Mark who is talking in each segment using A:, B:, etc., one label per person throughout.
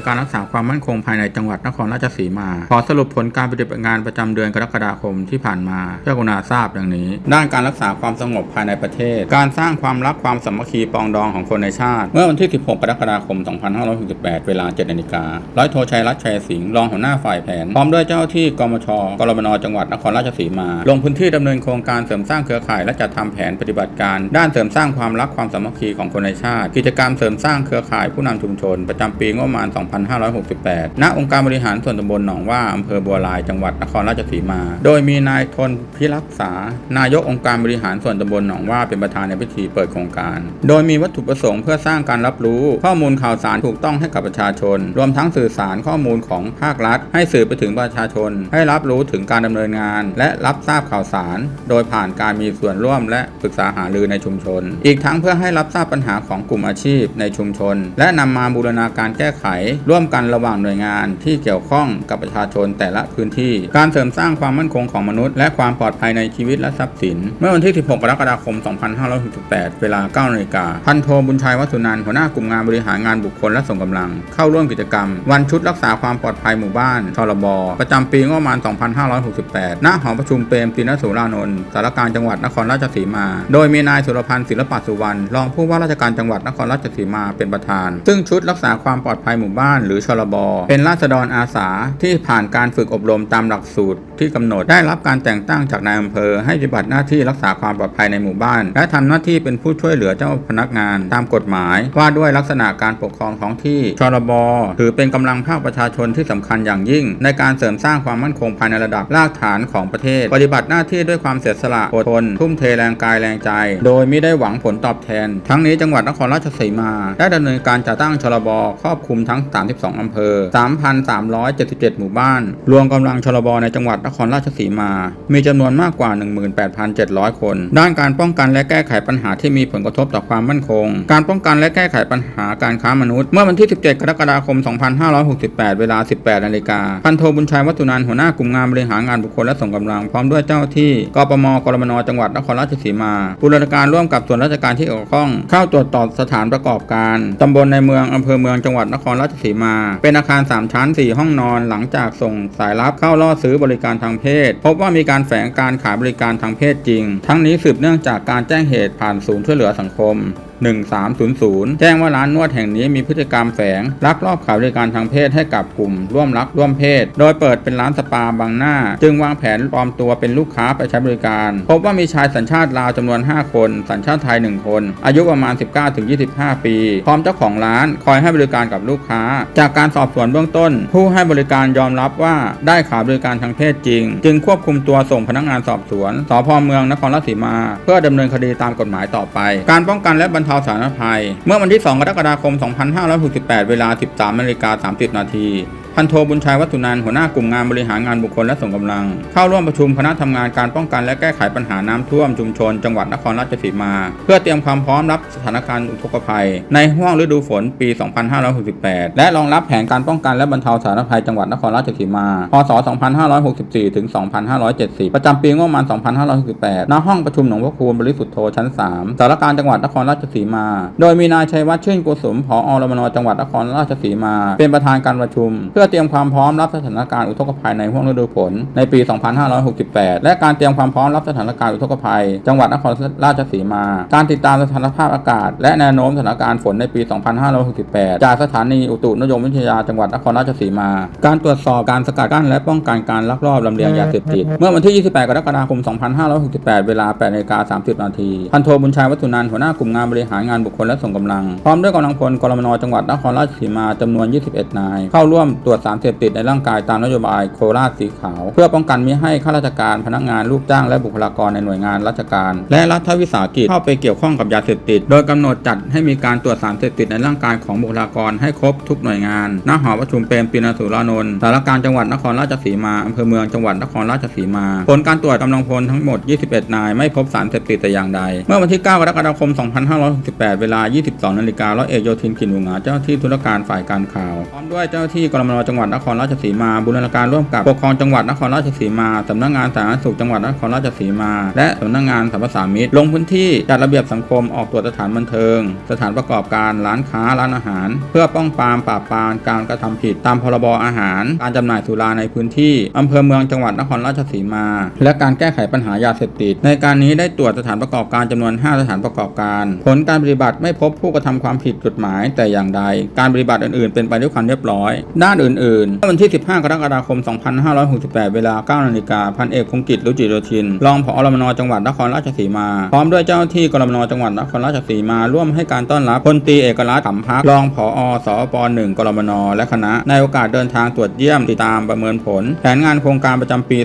A: วยการรักษาความมั่นคงภายในจังหวัดนครราชสีมา ขอสรุปผลการปฏิบัติงานประจำเดือนกรกฎาคมที่ผ่านมาเพื่อกุณาทราบดังนี้ ด้านการรักษาความสงบภายในประเทศ การสร้างความรักความสามัคคีปองดองของคนในชาติ เมื่อวันที่ 16 กรกฎาคม 2568 เวลา 7นาฬิการ้อยโทชัยรัตน์ชัยสิงห์รองหัวหน้าฝ่ายแผน พร้อมด้วยเจ้าที่กมชกรมนจังหวัดนครราชสีมา ลงพื้นที่ดำเนินโครงการเสริมสร้างเครือข่ายและจัดทำแผนปฏิบัติการ ด้านเสริมสร้างความรักความสามัคคีของคนในชาติ กิจกรรมเสริมสร้างเครือข่ายผู้นำชุมชน ประจำปีงบประมาณ 2 2568 ณ องค์การบริหารส่วนตำบลหนองว่าอำเภอบัวลาย จังหวัดนครราชสีมา โดยมีนายทนพิรักษา นายกองค์การบริหารส่วนตำบลหนองว่าเป็นประธานในพิธีเปิดโครงการ โดยมีวัตถุประสงค์เพื่อสร้างการรับรู้ข้อมูลข่าวสารถูกต้องให้กับประชาชน รวมทั้งสื่อสารข้อมูลของภาครัฐ ให้สื่อไปถึงประชาชน ให้รับรู้ถึงการดำเนินงาน และรับทราบข่าวสาร โดยผ่านการมีส่วนร่วมและปรึกษาหารือในชุมชน อีกทั้งเพื่อให้รับทราบปัญหาของกลุ่มอาชีพในชุมชน และนำมาบูรณาการแก้ไขร่วมกันระหว่างหน่วยงานที่เกี่ยวข้องกับประชาชนแต่ละพื้นที่ การเสริมสร้างความมั่นคงของมนุษย์ และความปลอดภัยในชีวิตและทรัพย์สิน เมื่อวันที่ 16 กรกฎาคม 2568 เวลา9นาฬิกาพันโทบุญชัยวัฒนันหัวหน้ากลุ่มงานบริหารงานบุคคลและส่งกำลัง เข้าร่วมกิจกรรม วันชุดรักษาความปลอดภัยหมู่บ้านชลบประจำปีงบประมาณ 2568 ณ หอประชุมเปรมตินสุรานนท์สารการจังหวัดนครราชสีมา โดยมีนายสุรพันธ์ศิลปสุวรรณรองผู้ว่าราชการจังหวัดนครราชสีมาเป็นประธาน ซึ่งชุดรักษาความปลอดภัยหมู่บ้านหรือชลบเป็นราษฎรอาสาที่ผ่านการฝึกอบรมตามหลักสูตรที่กำหนดได้รับการแต่งตั้งจากนายอำเภอ ให้ปฏิบัติหน้าที่รักษาความปลอดภัยในหมู่บ้าน และทำหน้าที่เป็นผู้ช่วยเหลือเจ้าพนักงานตามกฎหมาย ว่าด้วยลักษณะการปกครองท้องที่ชลบถือเป็นกำลังภาคประชาชนที่สำคัญอย่างยิ่ง ในการเสริมสร้างความมั่นคงภายในระดับรากฐานของประเทศ ปฏิบัติหน้าที่ด้วยความเสียสละอดทนทุ่มเทแรงกายแรงใจ โดยไม่ได้หวังผลตอบแทน ทั้งนี้จังหวัดนครราชสีมา ได้ดำเนินการจัดตั้งชลบครอบคลุมทั้ง32 อำเภอ 3,377 หมู่บ้าน รวมกำลังชลบในจังหวัดนครราชสีมา มีจำนวนมากกว่า 18,700 คน ด้านการป้องกันและแก้ไขปัญหาที่มีผลกระทบต่อความมั่นคง การป้องกันและแก้ไขปัญหาการค้ามนุษย์ เมื่อวันที่ 17 กรกฎาคม 2568 เวลา 18 นาฬิกา พันโทบุญชัยวัฒนันหัวหน้ากลุ่มงานบริหารงานบุคคลและส่งกำลังพร้อมด้วยเจ้าหน้าที่กปมกรมนจังหวัดนครราชสีมาบูรณาการร่วมกับส่วนราชการที่เกี่ยวข้อง เข้าตรวจสอบสถานประกอบการตำบลในเมืองอำเภอเมืองจังหวัดนครราชสีมา เป็นอาคาร 3 ชั้น 4 ห้องนอน หลังจากส่งสายลับเข้าล่อซื้อบริการทางเพศ พบว่ามีการแฝงการขายบริการทางเพศจริง ทั้งนี้สืบเนื่องจากการแจ้งเหตุผ่านศูนย์ช่วยเหลือสังคม 1300 แจ้งว่าร้านนวดแห่งนี้มีพฤติกรรมแฝงลักลอบขายบริการทางเพศให้กับกลุ่ม ร่วมรักร่วมเพศ โดยเปิดเป็นร้านสปาบางหน้า จึงวางแผนปลอมตัวเป็นลูกค้าไปใช้บริการ พบว่ามีชายสัญชาติลาวจำนวน 5 คน สัญชาติไทย 1 คน อายุประมาณ 19-25 ปี พร้อมเจ้าของร้านคอยให้บริการกับลูกค้า จากการสอบสวนเบื้องต้น ผู้ให้บริการยอมรับว่าได้ขายบริการทางเพศจริง จึงควบคุมตัวส่งพนักงานสอบสวนสพเมืองนครราชสีมา เพื่อดำเนินคดีตามกฎหมายต่อไป การป้องกันและบรรเทาสาสารภัย เมื่อวันที่ 2 กรกฎาคม 2568 เวลา 13นาฬิกา30 นาที พันโทบุญชัยวัฒนันหัวหน้ากลุ่มงานบริหารงานบุคคลและส่งกำลัง เข้าร่วมประชุมคณะทำงานการป้องกันและแก้ไขปัญหาน้ำท่วมชุมชน จังหวัดนครราชสีมา เพื่อเตรียมความพร้อมรับสถานการณ์อุทกภัย ในห่วงฤดูฝนปี 2568 และรองรับแผนการป้องกันและบรรเทาสาธารณภัยจังหวัดนครราชสีมา พศ 2564 ถึง 2570 ประจำปีงบประมาณ 2568 ณ ห้องประชุมหนองพระคูณบริสุทธิ์โทชั้น 3 สารการจังหวัดนครราชสีมา โดยมีนายชัยวัฒน์ชื่นกุศลผอรมนจังหวัดนครราชสีมา เป็นประธานการประชุม เพื่อเตรียมความพร้อมรับสถานการณ์อุทกภัยในห่วงฤดูฝนในปี 2568 และการเตรียมความพร้อมรับสถานการณ์อุทกภัย จังหวัดนครราชสีมา การติดตามสถานภาพอากาศ และแนวโน้มสถานการณ์ฝนในปี 2568 จากสถานีอุตุนิยมวิทยาจังหวัดนครราชสีมา การตรวจสอบการสกัดกั้นและป้องกันการลักลอบลำเลียงยาเสพติด เมื่อวันที่ 28 กรกฎาคม 2568 เวลา8นาฬิกา30 นาทีพันโทบุญชัยวัฒนันหัวหน้ากลุ่มงานบริหารงานบุคคลและส่งกำลัง พร้อมด้วยกำลังพลกรมนจังหวัดนครราชสีมาจำนวน 21 นาย เข้าร่วมตรวจวจสารเสพติดในร่างกายตามนโยบายโคราชสีขาว เพื่อป้องกันมิให้ข้าราชการพนักงานลูกจ้างและบุคลากรในหน่วยงานราชการ และรัฐวิสาหกิจเข้าไปเกี่ยวข้องกับยาเสพติด โดยกำหนดจัดให้มีการตรวจสารเสพติดในร่างกายของบุคลากรให้ครบทุกหน่วยงานณหอประชุมเปรมปรีนาสุรานนท์สารการจังหวัดนครราชสีมาอำเภอเมืองจังหวัดนครราชสีมา ผลการตรวจกำลังพลทั้งหมด 21 นาย ไม่พบสารเสพติดแต่อย่างใด เมื่อวันที่ 9 กรกฎาคม 2568 เวลา 22 นาฬิการ้อยเอกโยธินกินวงาเจ้าที่ธุรการฝ่ายการข่าว พร้อมด้วยเจ้าหน้าที่กรมนจังหวัดนครราชสีมา บูรณาการร่วมกับปกครองจังหวัดนครราชสีมาสำนักงานสาธารณสุขจังหวัดนครราชสีมา และสำนักงานสรรพสามิตลงพื้นที่จัดระเบียบสังคมออกตรวจสถานบันเทิง สถานประกอบการร้านค้าร้านอาหาร เพื่อป้องปรามปราบปรามการกระทำผิดตามพรบอาหาร การจำหน่ายสุราในพื้นที่อำเภอเมืองจังหวัดนครราชสีมา และการแก้ไขปัญหายาเสพติด ในการนี้ได้ตรวจสถานประกอบการจำนวน 5 สถานประกอบการ ผลการปฏิบัติไม่พบผู้กระทำความผิดกฎหมายแต่อย่างใด การปฏิบัติอื่นๆ เป็นไปด้วยความเรียบร้อย ด้านอื่นๆเมื่อวันที่ 15 กรกฎาคม 2568 เวลา 9 นาฬิกาพันเอกคงกิจรุจิโรชิน รองผอรมนจังหวัดนครราชสีมา พร้อมด้วยเจ้าที่กรมนจังหวัดนครราชสีมา ร่วมให้การต้อนรับพลตีเอกลักษณ์ขำพักรองผอสอป .1 กรมนและคณะ ในโอกาสเดินทางตรวจเยี่ยมติดตามประเมินผล แผนงานโครงการประจำปี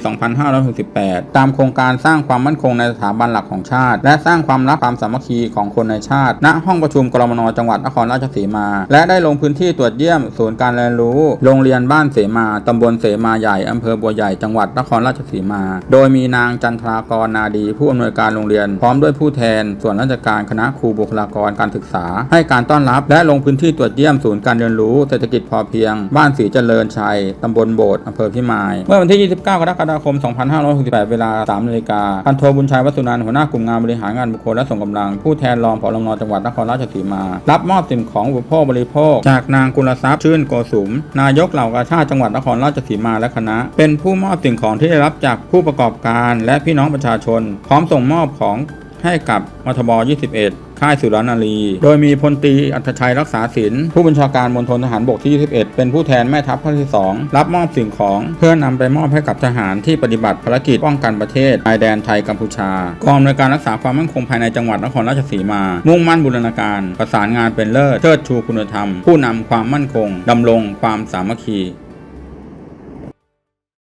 A: 2568 ตามโครงการสร้างความมั่นคงในสถาบันหลักของชาติ และสร้างความรักความสามัคคีของคนในชาติ ณ ห้องประชุมกรมนจังหวัดนครราชสีมา และได้ลงพื้นที่ตรวจเยี่ยมศูนย์การเรียนรู้โรงงเรียนบ้านเสมาตำบลเสมาใหญ่อำเภอบัวใหญ่จังหวัดนครราชสีมา โดยมีนางจันทรากรนาดี ผู้อำนวยการโรงเรียน พร้อมด้วยผู้แทน ส่วนราชการคณะครูบุคลากรการศึกษา ให้การต้อนรับ และลงพื้นที่ตรวจเยี่ยมศูนย์การเรียนรู้เศรษฐกิจพอเพียง บ้านศรีเจริญชัยตำบลโบสถ์อำเภอพิมาย เมื่อวันที่ 29 กรกฎาคม 2568 เวลา 3นาฬิกาพันโทบุญชัยวัฒสุนันท์หัวหน้ากลุ่มงานบริหารงานบุคคลและส่งกำลังผู้แทนรองผอรมนจังหวัดนครราชสีมา รับมอบสิ่งของอุปโภคบริโภค จากนางกุลทรัพย์ชื่นโกสุม นายกกเหล่ากาชาติจังหวัดนครราชสีมาและคณะ เป็นผู้มอบสิ่งของที่ได้รับจากผู้ประกอบการและพี่น้องประชาชน พร้อมส่งมอบของ ให้กับมทบ 21 ค่ายสุรนารี โดยมีพลตรีอัธชัยรักษาศิลป์ผู้บัญชาการมณฑลทหารบกที่ 21 เป็นผู้แทนแม่ทัพภาคที่ 2 รับมอบสิ่งของเพื่อนำไปมอบให้กับทหารที่ปฏิบัติภารกิจป้องกันประเทศชายแดนไทยกัมพูชากองอำนวยการรักษาความมั่นคงภายในจังหวัดนครราชสีมา มุ่งมั่นบูรณาการ ประสานงานเป็นเลิศเชิดชูคุณธรรม ผู้นำความมั่นคงดำรงความสามัคคี